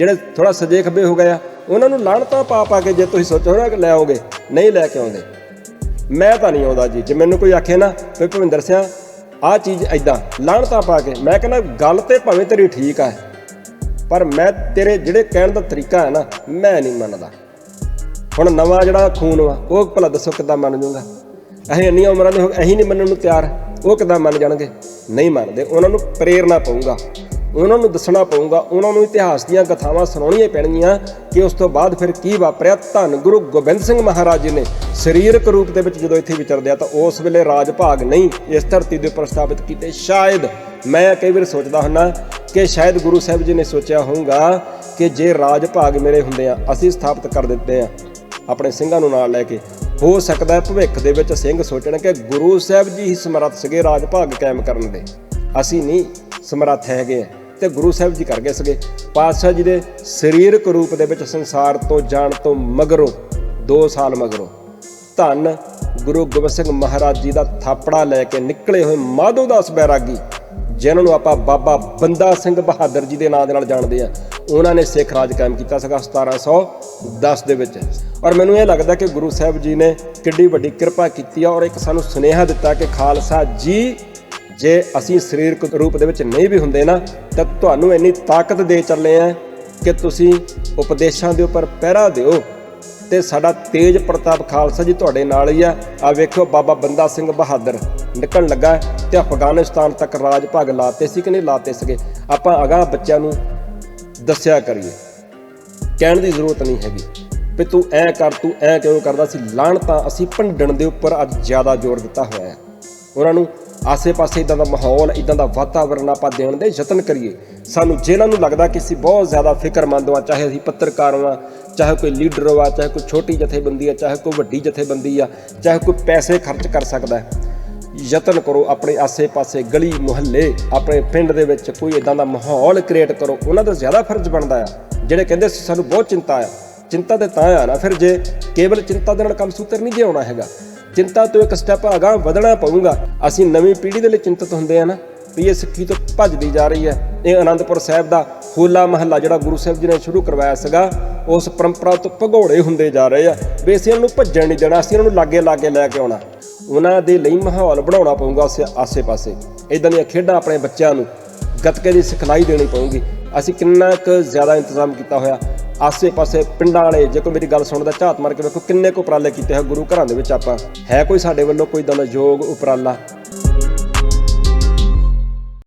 ਜਿਹੜੇ ਥੋੜਾ ਸਜੇ ਖੱਬੇ ਹੋ ਗਏ ਆ, ਉਹਨਾਂ ਨੂੰ ਲਾਣਤਾ ਪਾ ਪਾ ਕੇ ਜੇ ਤੁਸੀਂ ਸੋਚੋ ਨਾ ਕਿ ਲੈ ਆਓਗੇ, ਨਹੀਂ ਲੈ ਕੇ ਆਉਂਦੇ। ਮੈਂ ਤਾਂ ਨਹੀਂ ਆਉਂਦਾ ਜੀ, ਜੇ ਮੈਨੂੰ ਕੋਈ ਆਖੇ ਨਾ ਵੀ ਭਵਿੰਦਰ ਸਿੰਘ ਆਹ ਚੀਜ਼ ਐਦਾਂ ਲਾਣਤਾ ਪਾ ਕੇ, ਮੈਂ ਕਹਿੰਦਾ ਗੱਲ ਤੇ ਭਾਵੇਂ ਤੇਰੀ ਠੀਕ ਆ, ਪਰ ਮੈਂ ਤੇਰੇ ਜਿਹੜੇ ਕਹਿਣ ਦਾ ਤਰੀਕਾ ਹੈ ਨਾ, ਮੈਂ ਨਹੀਂ ਮੰਨਦਾ। ਹੁਣ ਨਵਾਂ ਜਿਹੜਾ ਖੂਨ ਵਾ, ਉਹ ਭਲਾ ਦੱਸੋ ਕਿੱਦਾਂ ਮੰਨ ਜੂਗਾ ਅਸੀਂ ਇੰਨੀਆਂ ਉਮਰਾਂ ਦੇ ਹੋ ਅਸੀਂ ਨਹੀਂ ਮੰਨਣ ਨੂੰ ਤਿਆਰ, ਉਹ ਕਿੱਦਾਂ ਮੰਨ ਜਾਣਗੇ? ਨਹੀਂ ਮੰਨਦੇ, ਉਹਨਾਂ ਨੂੰ ਪ੍ਰੇਰਨਾ ਪਊਗਾ। ਉਹਨਾਂ ਨੂੰ ਦੱਸਣਾ ਪਊਗਾ, ਉਹਨਾਂ ਨੂੰ ਇਤਿਹਾਸ ਦੀਆਂ ਕਥਾਵਾਂ ਸੁਣਾਉਣੀਆਂ ਪੈਣਗੀਆਂ ਕਿ ਉਸ ਤੋਂ ਬਾਅਦ ਫਿਰ ਕੀ ਵਾਪਰਿਆ। ਧੰਨ ਗੁਰੂ ਗੋਬਿੰਦ ਸਿੰਘ ਮਹਾਰਾਜ ਜੀ ਨੇ ਸਰੀਰਕ ਰੂਪ ਦੇ ਵਿੱਚ ਜਦੋਂ ਇੱਥੇ ਵਿਚਰਦੇ ਆ ਤਾਂ ਉਸ ਵੇਲੇ ਰਾਜ ਭਾਗ ਨਹੀਂ, ਇਸ ਧਰਤੀ ਦੇ ਉੱਪਰ ਸਥਾਪਿਤ ਕੀਤੇ। ਸ਼ਾਇਦ ਮੈਂ ਕਈ ਵਾਰ ਸੋਚਦਾ ਹੁੰਨਾ ਕਿ ਸ਼ਾਇਦ ਗੁਰੂ ਸਾਹਿਬ ਜੀ ਨੇ ਸੋਚਿਆ ਹੋਊਗਾ ਕਿ ਜੇ ਰਾਜ ਭਾਗ ਮੇਰੇ ਹੁੰਦੇ ਆ, ਅਸੀਂ ਸਥਾਪਿਤ ਕਰ ਦਿੱਤੇ ਆ, ਆਪਣੇ ਸਿੰਘਾਂ ਨੂੰ ਨਾਲ ਲੈ ਕੇ। ਹੋ ਸਕਦਾ ਹੈ ਭਵਿੱਖ ਦੇ ਵਿੱਚ ਸਿੰਘ ਸੋਚਣ ਕਿ ਗੁਰੂ ਸਾਹਿਬ ਜੀ ਹੀ ਸਮਰੱਥ ਸੀਗੇ ਰਾਜ ਭਾਗ ਕਾਇਮ ਕਰਨ ਦੇ। ਅਸੀਂ ਨਹੀਂ ਸਮਰੱਥ ਹੈਗੇ ਆ। ਤੇ ਗੁਰੂ ਸਾਹਿਬ ਜੀ ਕਰ ਗਏ ਸੀਗੇ। ਪਾਤਸ਼ਾਹ ਜੀ ਦੇ ਸਰੀਰਕ ਰੂਪ ਦੇ ਵਿੱਚ ਸੰਸਾਰ ਤੋਂ ਜਾਣ ਤੋਂ ਮਗਰੋਂ 2 ਸਾਲ ਮਗਰੋਂ, ਧੰਨ ਗੁਰੂ ਗੋਬਿੰਦ ਸਿੰਘ ਮਹਾਰਾਜ ਜੀ ਦਾ ਥਾਪੜਾ ਲੈ ਕੇ ਨਿਕਲੇ ਹੋਏ ਮਾਧੋ ਦਾਸ ਬੈਰਾਗੀ, ਜਿਨ੍ਹਾਂ ਨੂੰ ਆਪਾਂ ਬਾਬਾ ਬੰਦਾ ਸਿੰਘ ਬਹਾਦਰ ਜੀ ਦੇ ਨਾਂ ਦੇ ਨਾਲ ਜਾਣਦੇ ਆ ਉਹਨਾਂ ਨੇ ਸਿੱਖ ਰਾਜ ਕਾਇਮ ਕੀਤਾ ਸੀਗਾ 1710 ਦੇ ਵਿੱਚ। ਔਰ ਮੈਨੂੰ ਇਹ ਲੱਗਦਾ ਕਿ ਗੁਰੂ ਸਾਹਿਬ ਜੀ ਨੇ ਕਿੱਡੀ ਵੱਡੀ ਕਿਰਪਾ ਕੀਤੀ ਆ ਔਰ ਇੱਕ ਸਾਨੂੰ ਸੁਨੇਹਾ ਦਿੱਤਾ ਕਿ ਖਾਲਸਾ ਜੀ ਜੇ ਅਸੀਂ ਸਰੀਰਕ ਰੂਪ ਦੇ ਵਿੱਚ ਨਹੀਂ ਵੀ ਹੁੰਦੇ ਨਾ, ਤਾਂ ਤੁਹਾਨੂੰ ਇੰਨੀ ਤਾਕਤ ਦੇ ਚੱਲੇ ਆ ਕਿ ਤੁਸੀਂ ਉਪਦੇਸ਼ਾਂ ਦੇ ਉੱਪਰ ਪਹਿਰਾ ਦਿਓ। ਤੇ ਸਾਡਾ ਤੇਜ ਪ੍ਰਤਾਪ ਖਾਲਸਾ ਜੀ ਤੁਹਾਡੇ ਨਾਲ ਹੀ ਆ। ਆ ਵੇਖੋ ਬਾਬਾ ਬੰਦਾ ਸਿੰਘ ਬਹਾਦਰ ਨਿਕਲਣ ਲੱਗਾ ਤੇ ਅਫਗਾਨਿਸਤਾਨ ਤੱਕ ਰਾਜ ਭਾਗ ਲਾਤੇ ਸੀ ਕਿ ਨਹੀਂ ਲਾਤੇ ਸੀਗੇ? ਆਪਾਂ ਅਗਾਹ ਬੱਚਿਆਂ ਨੂੰ ਦੱਸਿਆ ਕਰੀਏ। ਕਹਿਣ ਦੀ ਜ਼ਰੂਰਤ ਨਹੀਂ ਹੈਗੀ ਵੀ ਤੂੰ ਐ ਕਰ, ਤੂੰ ਐ ਕਿਉਂ ਕਰਦਾ ਸੀ? ਲਾਣ ਤਾਂ ਅਸੀਂ ਭੰਡਣ ਦੇ ਉੱਪਰ ਅੱਜ ਜ਼ਿਆਦਾ ਜ਼ੋਰ ਦਿੱਤਾ ਹੋਇਆ ਹੈ। ਉਹਨਾਂ ਨੂੰ ਆਸੇ-ਪਾਸੇ ਇਦਾਂ ਦਾ ਮਾਹੌਲ, ਇਦਾਂ ਦਾ ਵਾਤਾਵਰਣ ਆਪਾਂ ਦੇਣ ਦੇ ਯਤਨ ਕਰੀਏ। ਸਾਨੂੰ ਜਿਹਨਾਂ ਨੂੰ ਲੱਗਦਾ ਕਿ ਅਸੀਂ ਬਹੁਤ ਜ਼ਿਆਦਾ ਫਿਕਰਮੰਦ ਹਾਂ, ਚਾਹੇ ਅਸੀਂ ਪੱਤਰਕਾਰ ਹਾਂ, ਚਾਹੇ ਕੋਈ ਲੀਡਰ ਵਾ ਚਾਹੇ ਕੋਈ ਛੋਟੀ ਜਥੇਬੰਦੀ ਆ, ਚਾਹੇ ਕੋਈ ਵੱਡੀ ਜਥੇਬੰਦੀ ਆ, ਚਾਹੇ ਕੋਈ ਪੈਸੇ ਖਰਚ ਕਰ ਸਕਦਾ ਹੈ। ਯਤਨ ਕਰੋ ਆਪਣੇ ਆਸੇ-ਪਾਸੇ ਗਲੀ, ਮੁਹੱਲੇ, ਆਪਣੇ ਪਿੰਡ ਦੇ ਵਿੱਚ ਕੋਈ ਇਦਾਂ ਦਾ ਮਾਹੌਲ ਕ੍ਰੀਏਟ ਕਰੋ। ਉਹਨਾਂ ਦਾ ਜ਼ਿਆਦਾ ਫਰਜ਼ ਬਣਦਾ ਆ, ਜਿਹੜੇ ਕਹਿੰਦੇ ਸਾਨੂੰ ਬਹੁਤ ਚਿੰਤਾ ਆ। ਚਿੰਤਾ ਤੇ ਤਾਂ ਆ ਨਾ, ਫਿਰ ਜੇ ਕੇਵਲ ਚਿੰਤਾ ਦੇ ਨਾਲ ਕੰਮ ਸੂਤਰ ਨਹੀਂ ਜੇ ਆਉਣਾ ਹੈਗਾ। ਚਿੰਤਾ ਤੋਂ ਇੱਕ ਸਟੈਪ ਅਗਾਂਹ ਵਧਣਾ ਪਊਗਾ। ਅਸੀਂ ਨਵੀਂ ਪੀੜ੍ਹੀ ਦੇ ਲਈ ਚਿੰਤਤ ਹੁੰਦੇ ਆ ਨਾ, ਵੀ ਇਹ ਸਿੱਖੀ ਤੋਂ ਭੱਜਦੀ ਜਾ ਰਹੀ ਹੈ। ਇਹ ਆਨੰਦਪੁਰ ਸਾਹਿਬ ਦਾ ਹੋਲਾ ਮਹੱਲਾ ਜਿਹੜਾ ਗੁਰੂ ਸਾਹਿਬ ਜੀ ਨੇ ਸ਼ੁਰੂ ਕਰਵਾਇਆ ਸੀਗਾ, ਉਸ ਪਰੰਪਰਾ ਤੋਂ ਭਗੌੜੇ ਹੁੰਦੇ ਜਾ ਰਹੇ ਆ। ਵੀ ਅਸੀਂ ਇਹਨਾਂ ਨੂੰ ਭੱਜਣ ਨਹੀਂ ਦੇਣਾ, ਅਸੀਂ ਇਹਨਾਂ ਨੂੰ ਲਾਗੇ ਲਾਗੇ ਲੈ ਕੇ ਆਉਣਾ। ਉਹਨਾਂ ਦੇ ਲਈ ਮਾਹੌਲ ਬਣਾਉਣਾ ਪਊਗਾ ਉਸੇ ਆਸੇ-ਪਾਸੇ। ਇਦਾਂ ਦੀਆਂ ਖੇਡਾਂ ਆਪਣੇ ਬੱਚਿਆਂ ਨੂੰ ਗੱਤਕੇ ਦੀ ਸਿਖਲਾਈ ਦੇਣੀ ਪਊਗੀ। ਅਸੀਂ ਕਿੰਨਾ ਕੁ ਜ਼ਿਆਦਾ ਇੰਤਜ਼ਾਮ ਕੀਤਾ ਹੋਇਆ। ਆਸੇ-ਪਾਸੇ ਪਿੰਡਾਂ ਵਾਲੇ, ਜੇ ਕੋਈ ਮੇਰੀ ਗੱਲ ਸੁਣਦਾ, ਝਾਤ ਮਾਰ ਕੇ ਵੇਖੋ ਕਿੰਨੇ ਕੁ ਉਪਰਾਲੇ ਕੀਤੇ ਹੋਏ ਗੁਰੂ ਘਰਾਂ ਦੇ ਵਿੱਚ ਆਪਾਂ। ਹੈ ਕੋਈ ਸਾਡੇ ਵੱਲੋਂ ਕੋਈ ਇਦਾਂ ਯੋਗ ਉਪਰਾਲਾ?